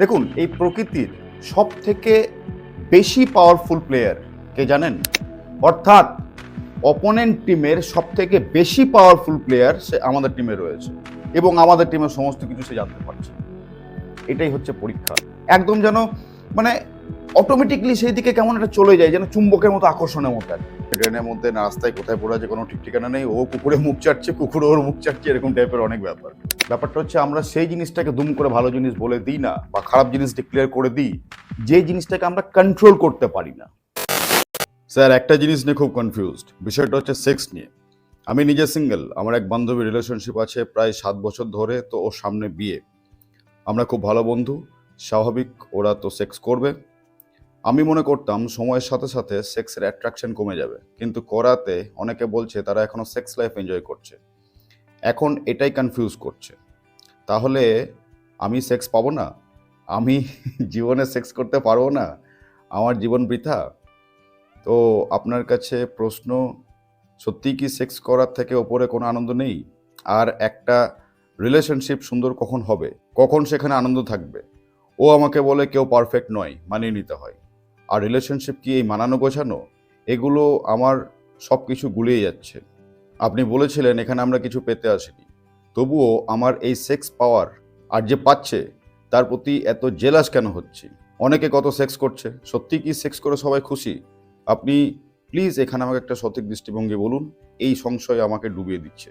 দেখুন, এই প্রকৃতির সব থেকে বেশি পাওয়ারফুল প্লেয়ার কে জানেন? অর্থাৎ অপোনেন্ট টিমের সব থেকে বেশি পাওয়ারফুল প্লেয়ার সে আমাদের টিমে রয়েছে এবং আমাদের টিমের সমস্ত কিছু সে জানতে পারছে। এটাই হচ্ছে পরীক্ষা। একদম যেন মানে অটোমেটিকলি সেই দিকে কেমন একটা চলে যায়, যেন চুম্বকের মতো আকর্ষণের মতো আর ট্রেনের মধ্যে না রাস্তায় কোথায় পড়ে আছে, কোনো ঠিক ঠিকানা নেই, ও কুকুরে মুখ চাটছে কুকুর ওর মুখ চাটছে, এরকম টাইপের অনেক ব্যাপার। ব্যাপারটা হচ্ছে আমরা সেই জিনিসটাকে দুম করে ভালো জিনিস বলে দিই না, বা খারাপ জিনিস ডিক্লেয়ার করে দিই, যে জিনিসটাকে আমরা কন্ট্রোল করতে পারি না। স্যার, একটা জিনিস নিয়ে খুব কনফিউজড বিষয়টা হচ্ছে সেক্স নিয়ে। আমি নিজে সিঙ্গেল আমার এক বান্ধবী রিলেশনশিপ আছে প্রায় সাত বছর ধরে, তো ওর সামনে বিয়ে। আমরা খুব ভালো বন্ধু, স্বাভাবিক ওরা তো সেক্স করবে। আমি মনে করতাম সময়ের সাথে সাথে সেক্সের অ্যাট্রাকশন কমে যাবে, কিন্তু করাতে অনেকে বলছে তারা এখনও সেক্স লাইফ এনজয় করছে। এখন এটাই কনফিউজ করছে। তাহলে আমি সেক্স পাবো না? আমি জীবনে সেক্স করতে পারব না? আমার জীবন বৃথা? তো আপনার কাছে প্রশ্ন, সত্যি কি সেক্স করার থেকে ওপরে কোনো আনন্দ নেই? আর একটা রিলেশনশিপ সুন্দর কখন হবে? কখন সেখানে আনন্দ থাকবে? ও আমাকে বলে কেউ পারফেক্ট নয়, মানিয়ে নিতে হয়। আর রিলেশনশিপ কি এই মানানো গোছানো? এগুলো আমার সব কিছু গুলিয়ে যাচ্ছে। আপনি বলেছিলেন, এখানে আমরা কিছু পেতে আসিনি। তবুও আমার এই সেক্স পাওয়ার আর যে পাচ্ছে, তার প্রতি এত জেলাস কেন হচ্ছে? অনেকে কত সেক্স করছে সত্যি কি সেক্স করে সবাই খুশি? আপনি প্লিজ এখানে আমাকে একটা সঠিক দৃষ্টিভঙ্গি বলুন, এই সংশয় আমাকে ডুবিয়ে দিচ্ছে।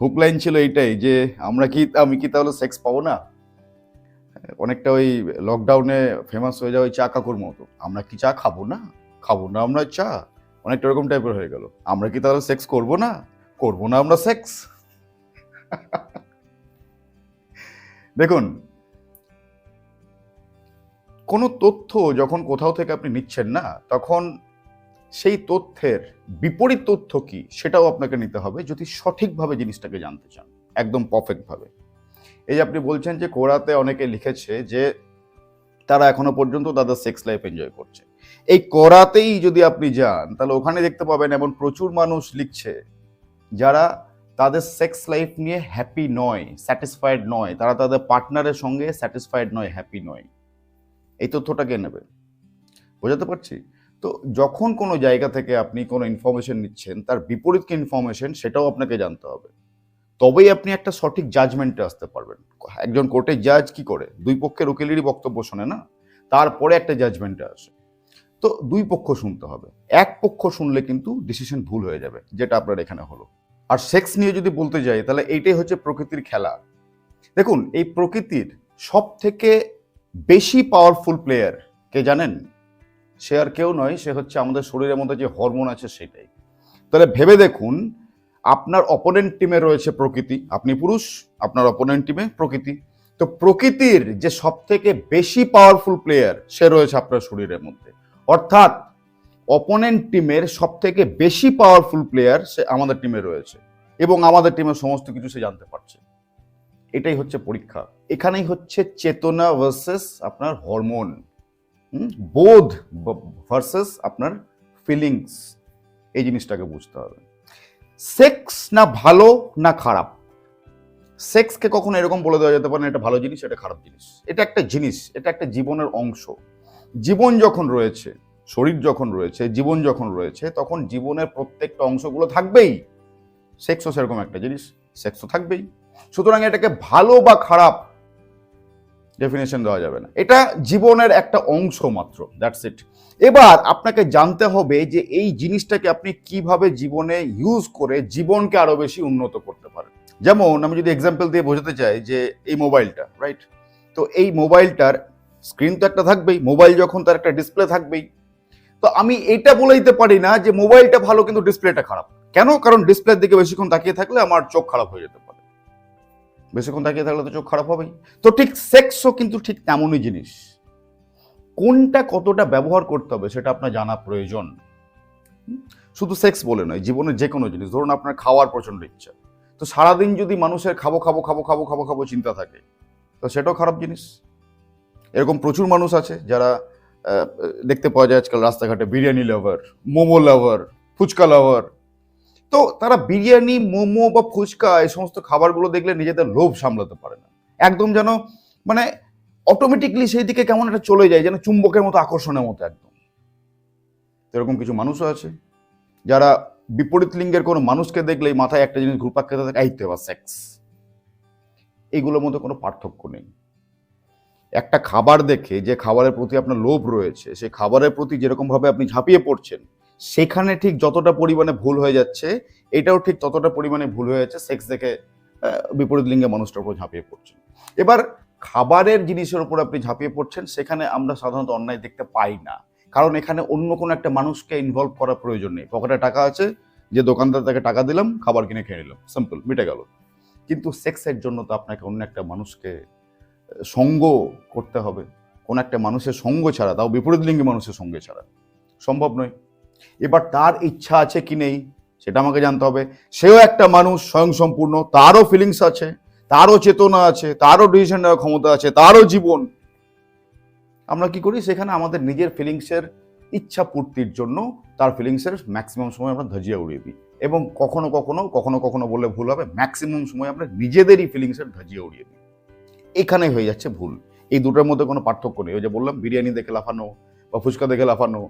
হুকলাইন ছিল এইটাই যে, আমরা কি, আমি কি তাহলে সেক্স পাবো না? অনেকটা ওই লকডাউনে ফেমাস হয়ে যাওয়া ওই চা কাকুর মতো। আমরা কি চা খাব না? খাব না আমরা চা। অনেকটা এরকম টাইপের হয়ে গেল। আমরা কি তাহলে সেক্স করব না? করব না আমরা সেক্স দেখুন, কোনো তথ্য যখন কোথাও থেকে আপনি নিচ্ছেন না, তখন সেই তথ্যের বিপরীত তথ্য কি সেটাও আপনাকে নিতে হবে যদি সঠিকভাবে জিনিসটাকে জানতে চান, একদম পারফেক্টভাবে এই যে আপনি বলছেন যে কোরাতে অনেকে লিখেছে যে তারা এখনও পর্যন্ত তাদের সেক্স লাইফ এনজয় করছে। এই কোরাতেই যদি আপনি যান, তাহলে ওখানে দেখতে পাবেন এমন প্রচুর মানুষ লিখছে যারা তাদের সেক্স লাইফ নিয়ে হ্যাপি নয় স্যাটিসফাইড নয়, তারা তাদের পার্টনারের সঙ্গে স্যাটিসফাইড নয় হ্যাপি নয়। এই তথ্যটাকে নেবে? বোঝাতে পারছি? তো যখন কোনো জায়গা থেকে আপনি কোনো ইনফরমেশন নিচ্ছেন, তার বিপরীত কি ইনফরমেশন সেটাও আপনাকে জানতে হবে। তবেই আপনি একটা সঠিক জাজমেন্টে আসতে পারবেন। একজন কোর্টের জাজ কি করে? দুই পক্ষের উকিলেরই বক্তব্য শোনে না? তারপরে একটা জাজমেন্টে আসে। তো দুই পক্ষ শুনতে হবে। এক পক্ষ শুনলে কিন্তু ডিসিশন ভুল হয়ে যাবে, যেটা আপনার এখানে হলো। আর সেক্স নিয়ে যদি বলতে যাই, তাহলে এইটাই হচ্ছে প্রকৃতির খেলা। দেখুন, এই প্রকৃতির সব থেকে বেশি পাওয়ারফুল প্লেয়ার কে জানেন? সে আর কেউ নয়, সে হচ্ছে আমাদের শরীরের মধ্যে যে হরমোন আছে সেটাই। তাহলে ভেবে দেখুন, আপনার অপোনেন্ট টিমে রয়েছে প্রকৃতি। আপনি পুরুষ, আপনার অপোনেন্ট টিমে প্রকৃতি। তো প্রকৃতির যে সব থেকে বেশি পাওয়ারফুল প্লেয়ার সে রয়েছে আপনার শরীরের মধ্যে। অর্থাৎ অপোনেন্ট টিমের সব থেকে বেশি পাওয়ারফুল প্লেয়ার সে আমাদের টিমে রয়েছে এবং আমাদের টিমের সমস্ত কিছু সে জানতে পারছে। এটাই হচ্ছে পরীক্ষা। এখানেই হচ্ছে চেতনা ভার্সেস আপনার হরমোন বোধ ভার্সেস আপনার ফিলিংস এই জিনিসটাকে বুঝতে হবে। সেক্স না ভালো না খারাপ। সেক্সকে কখনো এরকম বলে দেওয়া যেতে পারে না, এটা ভালো জিনিস, এটা খারাপ জিনিস। এটা একটা জিনিস, এটা একটা জীবনের অংশ। জীবন যখন রয়েছে শরীর যখন রয়েছে, জীবন যখন রয়েছে, তখন জীবনের প্রত্যেকটা অংশগুলো থাকবেই। সেক্সও সেরকম একটা জিনিস সেক্সও থাকবেই। সুতরাং এটাকে ভালো বা খারাপ ডেফিনেশন দেওয়া যাবে না। এটা জীবনের একটা অংশ মাত্র দ্যাটস ইট এবার আপনাকে জানতে হবে যে এই জিনিসটাকে আপনি কীভাবে জীবনে ইউজ করে জীবনকে আরও বেশি উন্নত করতে পারেন। যেমন আমি যদি এক্সাম্পল দিয়ে বোঝাতে চাই যে এই মোবাইলটা রাইট তো এই মোবাইলটার স্ক্রিন তো একটা থাকবেই মোবাইল যখন তার একটা ডিসপ্লে থাকবেই তো আমি এটা বলে দিতে পারি না যে মোবাইলটা ভালো, কিন্তু ডিসপ্লেটা খারাপ। কেন? কারণ ডিসপ্লের দিকে বেশিক্ষণ তাকিয়ে থাকলে আমার চোখ খারাপ হয়ে যেতে পারে। বেশিক্ষণ তাকিয়ে থাকলে তো চোখ খারাপ হবেই। তো ঠিক সেক্সও কিন্তু ঠিক তেমনই জিনিস। কোনটা কতটা ব্যবহার করতে হবে সেটা আপনার জানা প্রয়োজন। শুধু সেক্স বলে নয়, জীবনের যে কোনো জিনিস। ধরুন আপনার খাওয়ার প্রচণ্ড ইচ্ছা। তো সারাদিন যদি মানুষের খাব খাব খাব খাব খাব খাব চিন্তা থাকে, তো সেটাও খারাপ জিনিস। এরকম প্রচুর মানুষ আছে যারা দেখতে পাওয়া যায় আজকাল রাস্তাঘাটে, biryani lover momo lover phuchka lover তো তারা বিরিয়ানি, মোমো বা ফুচকা এই সমস্ত খাবারগুলো দেখলে নিজেদের লোভ সামলাতে পারে না। একদম যেন মানে অটোমেটিকলি সেই দিকে কেমন একটা চলে যায়, যেন চুম্বকের মতো আকর্ষণের মতো একদম। তো এরকম কিছু মানুষও আছে, যারা বিপরীত লিঙ্গের কোনো মানুষকে দেখলেই মাথায় একটা জিনিস ঘুরপাক খেতে থাকে আইতে বা সেক্স এইগুলোর মধ্যে কোনো পার্থক্য নেই। একটা খাবার দেখে যে খাবারের প্রতি আপনার লোভ রয়েছে, সেই খাবারের প্রতি যেরকমভাবে আপনি ঝাঁপিয়ে পড়ছেন, সেখানে ঠিক যতটা পরিমাণে ভুল হয়ে যাচ্ছে, এটাও ঠিক ততটা পরিমাণে ভুল হয়ে যাচ্ছে সেক্স দেখে বিপরীত লিঙ্গে মানুষটার উপর ঝাঁপিয়ে পড়ছেন। এবার খাবারের জিনিসের উপর আপনি ঝাঁপিয়ে পড়ছেন, সেখানে আমরা সাধারণত অন্যায় দেখতে পাই না। কারণ এখানে অন্য কোনো একটা মানুষকে ইনভলভ করার প্রয়োজন নেই। পকেটে টাকা আছে, যে দোকানদার তাকে টাকা দিলাম, খাবার কিনে খেয়ে নিলাম সিম্পল মিটে গেল। কিন্তু সেক্সের জন্য তো আপনাকে অন্য একটা মানুষকে সঙ্গ করতে হবে। কোন একটা মানুষের সঙ্গ ছাড়া, তাও বিপরীত লিঙ্গী মানুষের সঙ্গে ছাড়া সম্ভব নয়। এবার তার ইচ্ছা আছে কি নেই, সেটা আমাকে জানতে হবে। সেও একটা মানুষ স্বয়ংসম্পূর্ণ, তারও ফিলিংস আছে, তারও চেতনা আছে, তারও ডিসিশন নেওয়ার ক্ষমতা আছে, তারও জীবন। আমরা কি করি, সেখানে আমাদের নিজের ফিলিংসের ইচ্ছা পূর্তির জন্য তার ফিলিংসের ম্যাক্সিমাম সময় আমরা ধাজিয়া উড়িয়ে দিই। এবং কখনো কখনো কখনো কখনো বললে ভুল হবে ম্যাক্সিমাম সময় আমরা নিজেদেরই ফিলিংসের ধাজিয়া উড়িয়ে দিই। এখানে হয়ে যাচ্ছে ভুল। এই দুটোর মধ্যে কোনো পার্থক্য নেই। ওই যে বললাম, বিরিয়ানি দেখে লাফানো বা ফুচকা দেখে লাফানো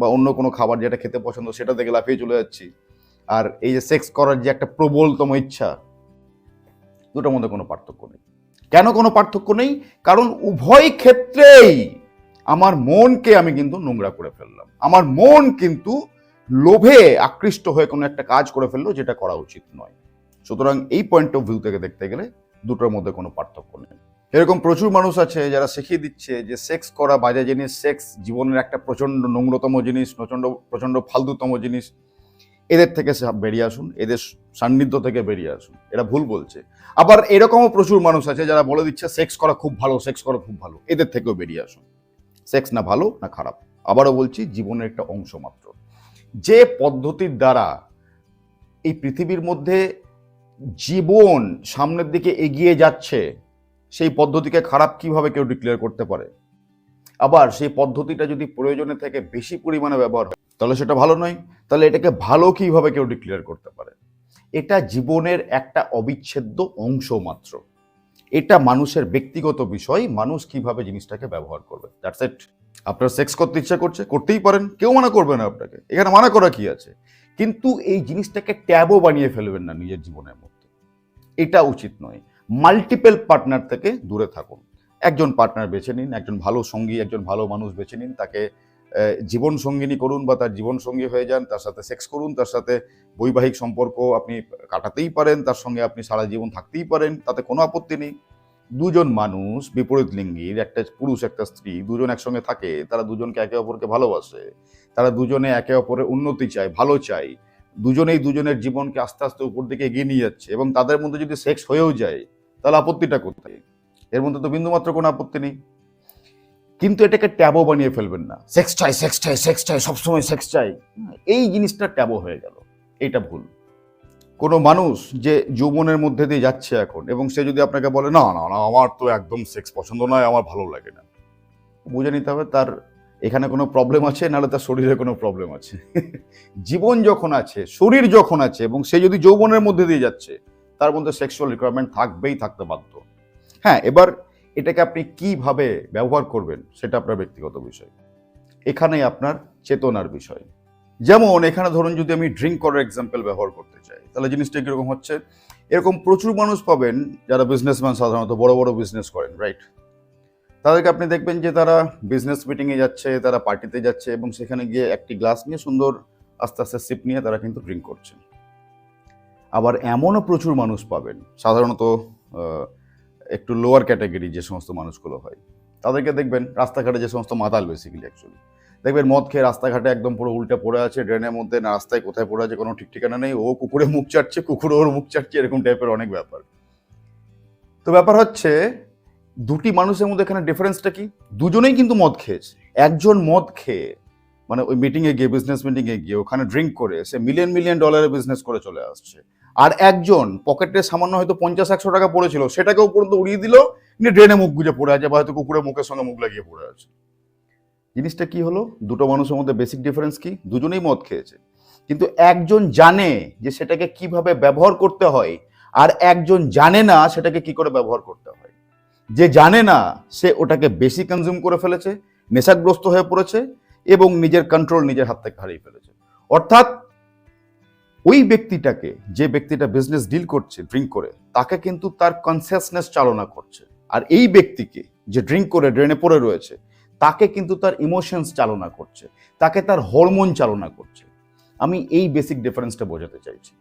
বা অন্য কোনো খাবার যেটা খেতে পছন্দ সেটা দেখে লাফিয়ে চলে যাচ্ছি। আর এই যে সেক্স করার যে একটা প্রবলতম ইচ্ছা, দুটোর মধ্যে কোনো পার্থক্য নেই। কেন কোনো পার্থক্য নেই? কারণ উভয় ক্ষেত্রেই আমার মনকে আমি কিন্তু নোংরা করে ফেললাম। আমার মন কিন্তু লোভে আকৃষ্ট হয়ে কোনো একটা কাজ করে ফেলল, যেটা করা উচিত নয়। সুতরাং এই পয়েন্ট অফ ভিউ থেকে দেখতে গেলে দুটোর মধ্যে কোনো পার্থক্য নেই। এরকম প্রচুর মানুষ আছে যারা শিখিয়ে দিচ্ছে যে সেক্স করা বাজে জিনিস সেক্স জীবনের একটা প্রচণ্ড নোংরতম জিনিস প্রচণ্ড প্রচণ্ড ফালতুতম জিনিস। এদের থেকে বেরিয়ে আসুন, এদের সান্নিধ্য থেকে বেরিয়ে আসুন। এরা ভুল বলছে। আবার এরকমও প্রচুর মানুষ আছে যারা বলে দিচ্ছে সেক্স করা খুব ভালো সেক্স করা খুব ভালো। এদের থেকেও বেরিয়ে আসুন। সেক্স না ভালো, না খারাপ। আবারও বলছি, জীবনের একটা অংশ মাত্র। যে পদ্ধতির দ্বারা এই পৃথিবীর মধ্যে জীবন সামনের দিকে এগিয়ে যাচ্ছে, সেই পদ্ধতিকে খারাপ কীভাবে কেউ ডিক্লেয়ার করতে পারে? আবার সেই পদ্ধতিটা যদি প্রয়োজনে থেকে বেশি পরিমাণে ব্যবহার হয়, তাহলে সেটা ভালো নয়। তাহলে এটাকে ভালো কীভাবে কেউ ডিক্লেয়ার করতে পারে? এটা জীবনের একটা অবিচ্ছেদ্য অংশ মাত্র। এটা মানুষের ব্যক্তিগত বিষয়, মানুষ কীভাবে জিনিসটাকে ব্যবহার করবে। দ্যাটস ইট আপনার সেক্স করতে ইচ্ছা করছে, করতেই পারেন। কেউ মানা করবে না আপনাকে। এখানে মানা করা কি আছে? কিন্তু এই জিনিসটাকে ট্যাবও বানিয়ে ফেলবেন না নিজের জীবনের মধ্যে। এটা উচিত নয়। মাল্টিপল পার্টনার থেকে দূরে থাকুন। একজন পার্টনার বেছে নিন, একজন ভালো সঙ্গী, একজন ভালো মানুষ বেছে নিন, তাকে জীবন সঙ্গিনী করুন বা তার জীবন সঙ্গী হয়ে যান, তার সাথে সেক্স করুন, তার সাথে বৈবাহিক সম্পর্ক আপনি কাটাতেই পারেন, তার সঙ্গে আপনি সারা জীবন থাকতেই পারেন, তাতে কোনো আপত্তি নেই। দুজন মানুষ বিপরীত লিঙ্গির, একটা পুরুষ, একটা স্ত্রী, দুজন একসঙ্গে থাকে, তারা দুজনকে একে অপরকে ভালোবাসে। তারা দুজনে একে অপরের উন্নতি চায়, ভালো চায়। দুজনেই দুজনের জীবনকে আস্তে আস্তে উপর দিকে এগিয়ে নিয়ে যাচ্ছে এবং তাদের মধ্যে যদি সেক্স হয়েও যায়, তাহলে আপত্তিটা কোথায়? এর মধ্যে তো বিন্দুমাত্র কোনো আপত্তি নেই। কিন্তু এটাকে ট্যাবও বানিয়ে ফেলবেন না। সেক্স চাই সেক্স চাই সেক্স চাই, সবসময় সেক্স চাই। এই জিনিসটা ট্যাবও হয়ে গেল। এটা ভুল। কোনো মানুষ যে যৌবনের মধ্যে দিয়ে যাচ্ছে এখন এবং সে যদি আপনাকে বলে, না না না, আমার তো একদম সেক্স পছন্দ নয়, আমার ভালো লাগে না। বুঝে নিতে হবে তার এখানে কোনো প্রবলেম আছে? নাহলে তার শরীরে কোনো প্রবলেম আছে। জীবন যখন আছে, শরীর যখন আছে এবং সে যদি যৌবনের মধ্যে দিয়ে যাচ্ছে, তার মধ্যে সেক্সুয়াল রিকোয়ারমেন্ট থাকবেই থাকতে বাধ্য। হ্যাঁ এবার এটাকে আপনি কীভাবে ব্যবহার করবেন, সেটা আপনার ব্যক্তিগত বিষয়। এখানেই আপনার চেতনার বিষয়। যেমন এখানে ধরুন যদি আমি ড্রিঙ্ক করার এক্সাম্পল ব্যবহার করতে চাই, তাহলে জিনিসটা কীরকম হচ্ছে? এরকম প্রচুর মানুষ পাবেন, যারা বিজনেসম্যান সাধারণত, বড় বড় বিজনেস করেন রাইট তাদেরকে আপনি দেখবেন যে তারা বিজনেস মিটিংয়ে যাচ্ছে, তারা পার্টিতে যাচ্ছে এবং সেখানে গিয়ে একটি গ্লাস নিয়ে সুন্দর আস্তে আস্তে সিপ নিয়ে তারা কিন্তু ড্রিঙ্ক করছে আবার এমনও প্রচুর মানুষ পাবেন, সাধারণত একটু লোয়ার ক্যাটাগরি যে সমস্ত মানুষগুলো হয়। তাদেরকে দেখবেন রাস্তাঘাটে যে সমস্ত মাতাল বেসিক্যালি অ্যাকচুয়ালি দেখবেন মদ খেয়ে রাস্তাঘাটে একদম পুরো উল্টে পড়ে আছে ড্রেনের মধ্যে না, রাস্তায় কোথায় পড়ে আছে কোনো ঠিক ঠিকানা নেই, ও কুকুরে মুখ চাটছে কুকুর ওর মুখ চাটছে, এরকম টাইপের অনেক ব্যাপার। তো ব্যাপার হচ্ছে দুটি মানুষের মধ্যে এখানে ডিফারেন্সটা কি? দুজনেই কিন্তু মদ খেয়েছে। একজন মদ খেয়ে মানে ওই মিটিংয়ে গিয়ে বিজনেস মিটিংয়ে গিয়ে, ওখানে ড্রিঙ্ক করে, সে মিলিয়ন মিলিয়ন ডলারের বিজনেস করে চলে আসছে। আর একজন পকেটে সামান্য হয়তো পঞ্চাশ, একশো টাকা পড়েছিল, সেটাকেও পর্যন্ত উড়িয়ে দিল, নিয়ে ড্রেনে মুখ গুজে পড়ে আছে বা হয়তো কুকুরের মুখের সঙ্গে মুখ লাগিয়ে পড়ে আছে। জিনিসটা কি হলো? দুটো মানুষের মধ্যে বেসিক ডিফারেন্স কি? দুজনেই মদ খেয়েছে। কিন্তু একজন জানে যে সেটাকে কীভাবে ব্যবহার করতে হয়, আর একজন জানে না সেটাকে কি করে ব্যবহার করতে হয়। যে জানে না সে ওটাকে বেশি কনজিউম করে ফেলেছে, নেশাগ্রস্ত হয়ে পড়েছে এবং নিজের কন্ট্রোল নিজের হাত থেকে হারিয়ে ফেলেছে। অর্থাৎ ওই ব্যক্তিটাকে, যে ব্যক্তিটা বিজনেস ডিল করছে ড্রিঙ্ক করে, তাকে কিন্তু তার কনসিয়াসনেস চালনা করছে। আর এই ব্যক্তিকে যে ড্রিঙ্ক করে ড্রেনে পড়ে রয়েছে, তাকে কিন্তু তার ইমোশনস চালনা করছে, তাকে তার হরমোন চালনা করছে। আমি এই বেসিক ডিফারেন্সটা বোঝাতে চাইছি।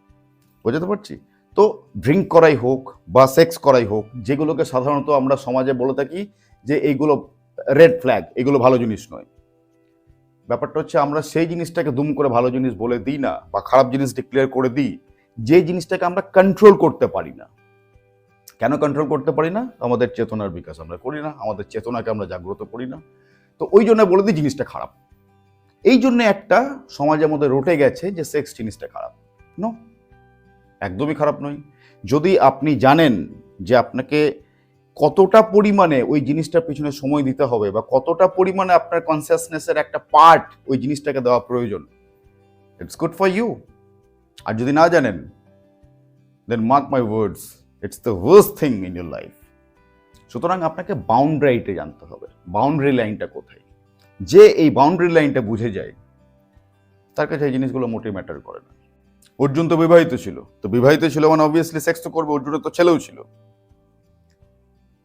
বোঝাতে পারছি? তো ড্রিঙ্ক করাই হোক বা সেক্স করাই হোক, যেগুলোকে সাধারণত আমরা সমাজে বলে থাকি যে এইগুলো রেড ফ্ল্যাগ এগুলো ভালো জিনিস নয়। ব্যাপারটা হচ্ছে আমরা সেই জিনিসটাকে দুম করে ভালো জিনিস বলে দিই না বা খারাপ জিনিস ডিক্লেয়ার করে দিই, যে জিনিসটাকে আমরা কন্ট্রোল করতে পারি না। কেন কন্ট্রোল করতে পারি না? আমাদের চেতনার বিকাশ আমরা করি না, আমাদের চেতনাকে আমরা জাগ্রত করি না। তো ওই জন্য বলে দিই জিনিসটা খারাপ। এই জন্য একটা সমাজের মধ্যে রটে গেছে যে সেক্স জিনিসটা খারাপ। নো একদমই খারাপ নয়। যদি আপনি জানেন যে আপনাকে কতটা পরিমাণে ওই জিনিসটার পিছনে সময় দিতে হবে বা কতটা পরিমাণে আপনার কনসিয়াসনেসের একটা পার্ট ওই জিনিসটাকে দেওয়া প্রয়োজন ইটস গুড ফর ইউ আর যদি না জানেন then mark my words it's the worst thing in your life সুতরাং আপনাকে বাউন্ডারিতে জানতে হবে বাউন্ডারি লাইনটা কোথায়? যে এই বাউন্ডারি লাইনটা বুঝে যায়, তার কাছে এই জিনিসগুলো মোটেই ম্যাটার করে না। অর্জুন তো বিবাহিত ছিল। তো বিবাহিত ছিল মানে অবভিয়াসলি সেক্স তো করবে অর্জুনের তো ছেলেও ছিল।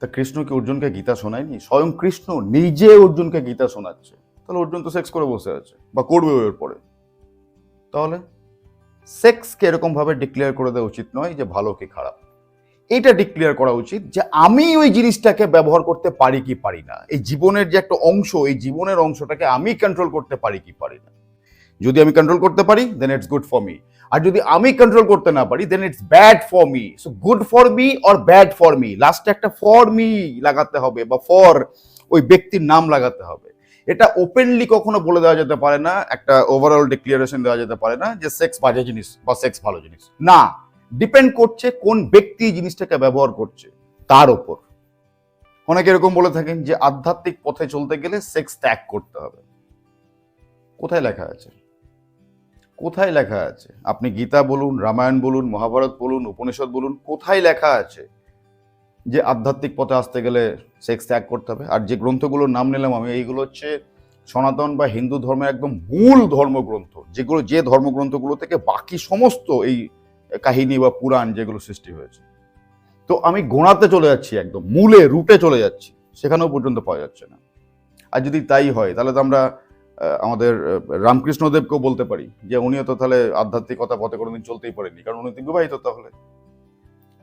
তা কৃষ্ণ কি অর্জুনকে গীতা শোনায়নি? স্বয়ং কৃষ্ণ নিজে অর্জুনকে গীতা শোনাচ্ছে। তাহলে অর্জুন তো সেক্স করে বসে আছে, বা করবে এর পরে তাহলে সেক্সকে এরকমভাবে ডিক্লেয়ার করে দেওয়া উচিত নয় যে ভালো কি খারাপ। এটা ডিক্লেয়ার করা উচিত যে আমি ওই জিনিসটাকে ব্যবহার করতে পারি কি পারি না। এই জীবনের যে একটা অংশ, এই জীবনের অংশটাকে আমি কন্ট্রোল করতে পারি কি পারি না। যদি আমি কন্ট্রোল করতে পারি then it's good for me আর যদি আমি কন্ট্রোল করতে না পারি then it's bad for me so good for me or bad for me লাস্টে একটা ফর মি লাগাতে হবে বা ফর ওই ব্যক্তির নাম লাগাতে হবে। এটা ওপেনলি কখনো বলে দেওয়া যেতে পারে না, একটা ওভারঅল ডিক্লিয়ারেশন দেওয়া যেতে পারে না যে সেক্স বাজে জিনিস বা সেক্স ভালো জিনিস। না ডিপেন্ড করছে কোন ব্যক্তি জিনিসটাকে ব্যবহার করছে, তার ওপর। অনেকে এরকম বলে থাকেন যে আধ্যাত্মিক পথে চলতে গেলে সেক্স ত্যাগ করতে হবে। কোথায় লেখা আছে? কোথায় লেখা আছে? আপনি গীতা বলুন, রামায়ণ বলুন, মহাভারত বলুন, উপনিষদ বলুন, কোথায় লেখা আছে? যে আধ্যাত্মিক পথে আসতে গেলে সেক্স ত্যাগ করতে হবে। আর যে গ্রন্থগুলোর নাম নিলাম আমি, এইগুলো হচ্ছে সনাতন বা হিন্দু ধর্মের একদম মূল ধর্মগ্রন্থ। যেগুলো যে ধর্মগ্রন্থগুলো থেকে বাকি সমস্ত এই কাহিনী বা পুরাণ যেগুলো সৃষ্টি হয়েছে। তো আমি গোড়াতে চলে যাচ্ছি একদম, মূলে, রুটে চলে যাচ্ছি। সেখানেও পর্যন্ত পাওয়া যাচ্ছে না। আর যদি তাই হয়, তাহলে তো আমরা আমাদের রামকৃষ্ণদেবকেও বলতে পারি যে উনিও তো তাহলে আধ্যাত্মিকতা পথে কোনোদিন চলতেই পারেনি কারণ উনি তো বিবাহিত তাহলে।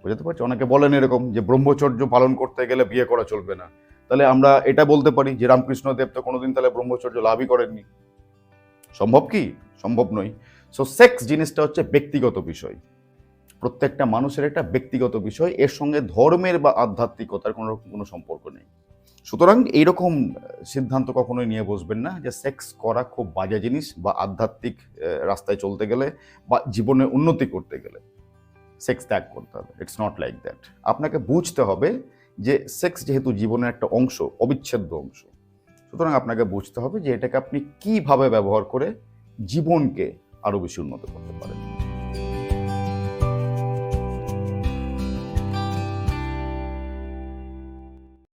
বুঝতে পারছি অনেকে বলেন এরকম যে ব্রহ্মচর্য পালন করতে গেলে বিয়ে করা চলবে না। তাহলে আমরা এটা বলতে পারি যে রামকৃষ্ণদেব তো কোনোদিন তাহলে ব্রহ্মচর্য লাভই করেননি। সম্ভব কি? সম্ভব নয়। সো সেক্স জিনিসটা হচ্ছে ব্যক্তিগত বিষয়। প্রত্যেকটা মানুষের একটা ব্যক্তিগত বিষয়। এর সঙ্গে ধর্মের বা আধ্যাত্মিকতার কোনো কোনো সম্পর্ক নেই। সুতরাং এইরকম সিদ্ধান্ত কখনোই নিয়ে বসবেন না যে সেক্স করা খুব বাজে জিনিস বা আধ্যাত্মিক রাস্তায় চলতে গেলে বা জীবনে উন্নতি করতে গেলে সেক্স ত্যাগ করতে হবে। ইটস নট লাইক দ্যাট আপনাকে বুঝতে হবে যে সেক্স যেহেতু জীবনের একটা অংশ, অবিচ্ছেদ্য অংশ, সুতরাং আপনাকে বুঝতে হবে যে এটাকে আপনি কীভাবে ব্যবহার করে জীবনকে আরও বেশি উন্নত করতে পারেন।